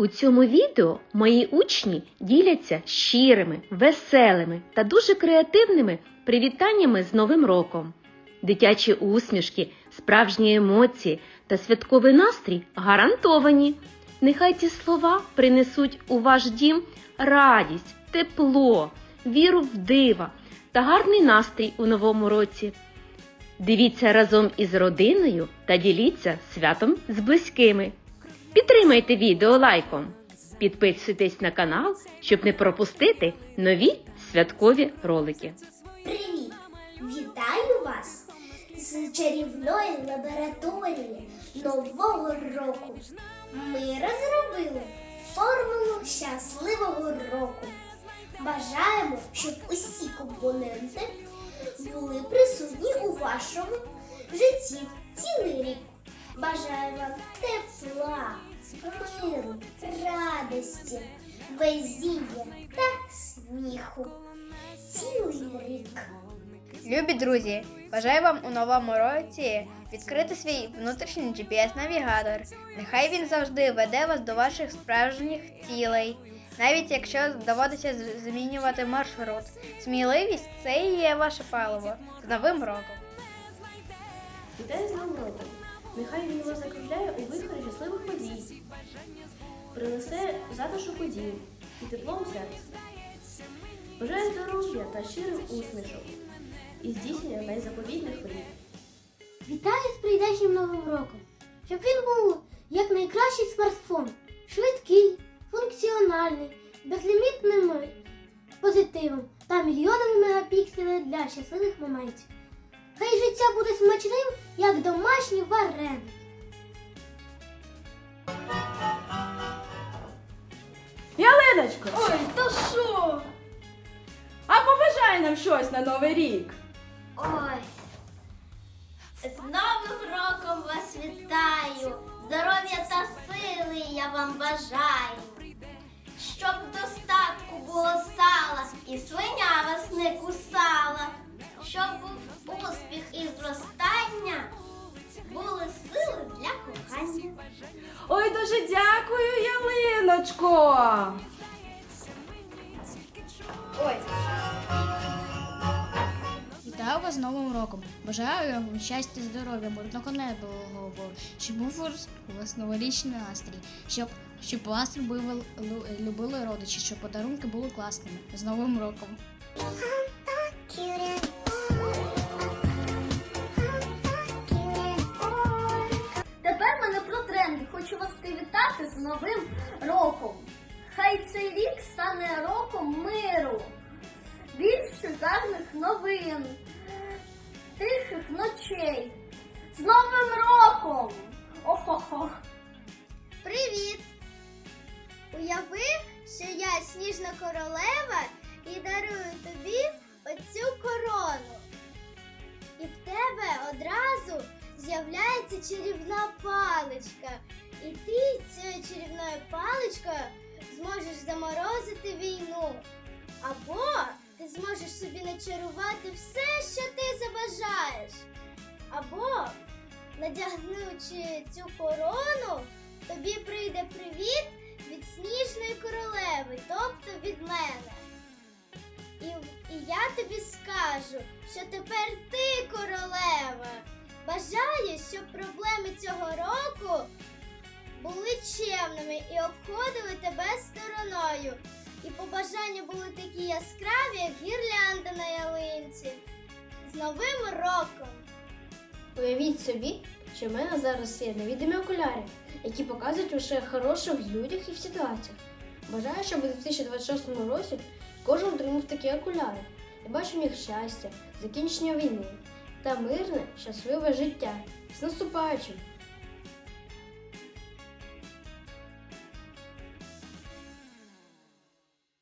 У цьому відео мої учні діляться щирими, веселими та дуже креативними привітаннями з Новим роком. Дитячі усмішки, справжні емоції та святковий настрій гарантовані. Нехай ці слова принесуть у ваш дім радість, тепло, віру в дива та гарний настрій у новому році. Дивіться разом із родиною та діліться святом з близькими. Підтримайте відео лайком. Підписуйтесь на канал, щоб не пропустити нові святкові ролики. Привіт! Вітаю вас з чарівної лабораторії Нового року. Ми розробили формулу щасливого року. Бажаємо, щоб усі компоненти були присутні у вашому житті цілий рік. Бажаю вам тепла, миру, радості, везіння та сміху. Цілий рік. Любі друзі, бажаю вам у новому році відкрити свій внутрішній GPS-навігатор. Нехай він завжди веде вас до ваших справжніх цілей, навіть якщо доводиться змінювати маршрут. Сміливість це і є ваше паливо з новим роком. Вітаю з Новим роком! Нехай він вас закружляє у вихорі щасливих подій, принесе затишок у і тепло у серце. Бажаю здоров'я та щирих усмішок і здійснення найзаповітних мрій. Вітаю з прийдешнім новим роком! Щоб він був як найкращий смартфон, швидкий, функціональний, безлімітним позитивом та мільйонами мегапікселів для щасливих моментів. Хай життя буде смачним, як домашні вареники. Ялиночко, Ой, то що? а побажай нам щось на новий рік. Ой. З Новим роком вас вітаю! Здоров'я та сили я вам бажаю. Щоб в достатку було сала і свиня вас не кусала. Щоб ялиночко. Ой, Вітаю вас з Новим роком. Бажаю вам щастя, здоров'я, мирного неба, щоб був у вас- новорічний настрій, щоб, щоб вас любили, любили родичі, щоб подарунки були класними. З Новим роком! Привітати з Новим роком. Хай цей рік стане роком миру, більше гарних новин, тихих ночей. З Новим роком! Охо-хо! Привіт! Уяви, що я сніжна королева і дарую тобі оцю корону. І в тебе одразу з'являється чарівна паличка. І ти цією чарівною паличкою зможеш заморозити війну. Або ти зможеш собі начарувати все, що ти забажаєш. Або, надягнучи цю корону, тобі прийде привіт від сніжної королеви, тобто від мене. І, і я тобі скажу, що тепер ти королева. Бажаю, щоб проблеми цього року були чемними і обходили тебе стороною. І побажання були такі яскраві, як гірлянда на ялинці. З Новим роком! Уявіть собі, що в мене зараз є невідомі окуляри, які показують лише хороше в людях і в ситуаціях. Бажаю, щоб у 2026 році кожен отримав такі окуляри і бачив їх щастя, закінчення війни та мирне, щасливе життя з наступаючим.